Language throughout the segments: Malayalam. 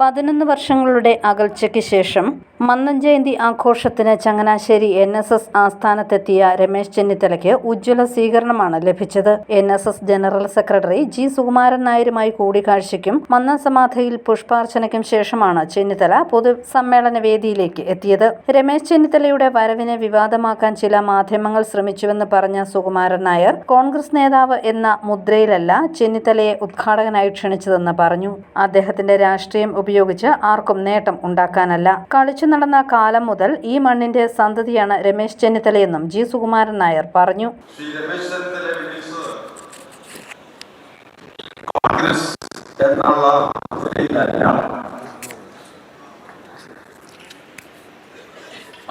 പതിനൊന്ന് വർഷങ്ങളുടെ അകൽച്ചയ്ക്ക് ശേഷം മന്നം ജയന്തി ആഘോഷത്തിന് ചങ്ങനാശ്ശേരി എൻ എസ് എസ് ആസ്ഥാനത്തെത്തിയ രമേശ് ചെന്നിത്തലയ്ക്ക് ഉജ്ജ്വല സ്വീകരണമാണ് ലഭിച്ചത്. N S S general secretary G Sukumaran നായരുമായി കൂടിക്കാഴ്ചയ്ക്കും മന്നം സമാധിയിൽ പുഷ്പാർച്ചനയ്ക്കും ശേഷമാണ് ചെന്നിത്തല പൊതുസമ്മേളന വേദിയിലേക്ക് എത്തിയത്. രമേശ് ചെന്നിത്തലയുടെ വരവിനെ വിവാദമാക്കാൻ ചില മാധ്യമങ്ങൾ ശ്രമിച്ചുവെന്ന് പറഞ്ഞ സുകുമാരൻ നായർ കോൺഗ്രസ് നേതാവ് എന്ന മുദ്രയിലല്ല ചെന്നിത്തലയെ ഉദ്ഘാടകനായി ക്ഷണിച്ചതെന്ന് പറഞ്ഞു. അദ്ദേഹത്തിന്റെ രാഷ്ട്രീയം ഉപയോഗിച്ച് ആർക്കും നേട്ടം ഉണ്ടാക്കാനല്ല. കളിച്ചു നടന്ന കാലം മുതൽ ഈ മണ്ണിന്റെ സന്തതിയാണ് രമേശ് ചെന്നിത്തലയെന്നും ജി സുകുമാരൻ നായർ പറഞ്ഞു.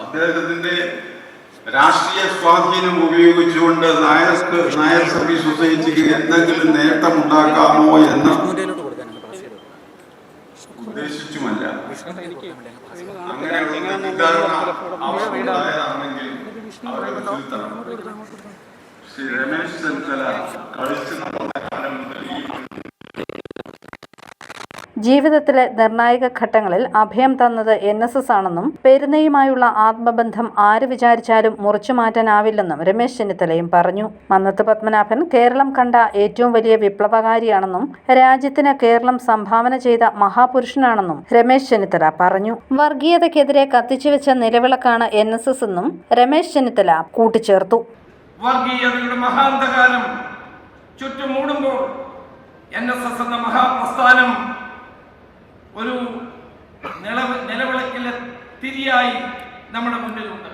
അദ്ദേഹത്തിന്റെ രാഷ്ട്രീയ സ്വാധീനം ഉപയോഗിച്ചുകൊണ്ട് നായർ നായർ സർവീസ് സൊസൈറ്റിക്ക് എന്തെങ്കിലും നേട്ടമുണ്ടാക്കാമോ എന്ന് തിരുത്തണം ശ്രീ രമേശ് ചെന്നിത്തല കളിച്ചു നടന്ന കാലം മുതൽ ഈ ജീവിതത്തിലെ നിർണായക ഘട്ടങ്ങളിൽ അഭയം തന്നത് എൻ എസ് എസ് ആണെന്നും പെരുന്നയുമായുള്ള ആത്മബന്ധം ആര് വിചാരിച്ചാലും മുറിച്ചു മാറ്റാനാവില്ലെന്നും രമേശ് ചെന്നിത്തലയും പറഞ്ഞു. മന്നത്ത് പത്മനാഭൻ കേരളം കണ്ട ഏറ്റവും വലിയ വിപ്ലവകാരിയാണെന്നും രാജ്യത്തിന് കേരളം സംഭാവന ചെയ്ത മഹാപുരുഷനാണെന്നും രമേശ് ചെന്നിത്തല പറഞ്ഞു. വർഗീയതയ്ക്കെതിരെ കത്തിച്ചുവെച്ച നിലവിളക്കാണ് എൻ എസ് എസ് എന്നും രമേശ് ചെന്നിത്തല കൂട്ടിച്ചേർത്തു. വർഗീയതയുടെ മഹാന്തകാലം ചുറ്റും മൂടുമ്പോൾ എൻ എസ് എസ് എന്ന മഹാപ്രസ്ഥാനം ഒരു നിലവ നിലവിളക്കിലെ തിരിയായി നമ്മുടെ മുന്നിലുണ്ട്.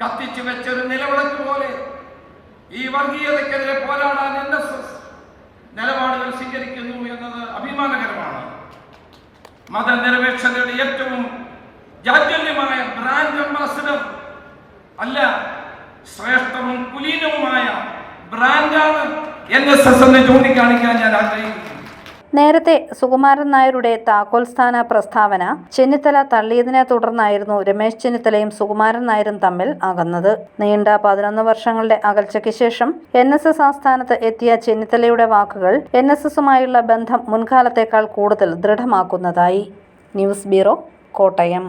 കത്തിച്ചു വെച്ച ഒരു നിലവിളക്ക് പോലെ ഈ വർഗീയതയ്ക്കെതിരെ പോരാടാൻ എൻ എസ് എസ് നിലപാടുകൾ സ്വീകരിക്കുന്നു എന്നത് അഭിമാനകരമാണ്. മതനിരപേക്ഷതയുടെ ഏറ്റവും ജാജ്വല്യമായ ബ്രാൻഡ് അംബാസിഡർ അല്ല ശ്രേഷ്ഠവും കുലീനവുമായ ബ്രാൻഡാണ് എൻ എസ് എസ് എന്ന് ചൂണ്ടിക്കാണിക്കാൻ ഞാൻ ആഗ്രഹിക്കുന്നു. നേരത്തെ സുകുമാരൻ നായരുടെ താക്കോൽ സ്ഥാന പ്രസ്താവന ചെന്നിത്തല തള്ളിയതിനെ തുടർന്നായിരുന്നു രമേശ് ചെന്നിത്തലയും സുകുമാരൻ നായരും തമ്മിൽ അകന്നത്. നീണ്ട പതിനൊന്ന് വർഷങ്ങളുടെ അകൽച്ചയ്ക്ക് ശേഷം എൻ എസ് എസ് ആസ്ഥാനത്ത് എത്തിയ ചെന്നിത്തലയുടെ വാക്കുകൾ എൻ എസ് എസുമായുള്ള ബന്ധം മുൻകാലത്തേക്കാൾ കൂടുതൽ ദൃഢമാക്കുന്നതായി. News bureau Kottayam.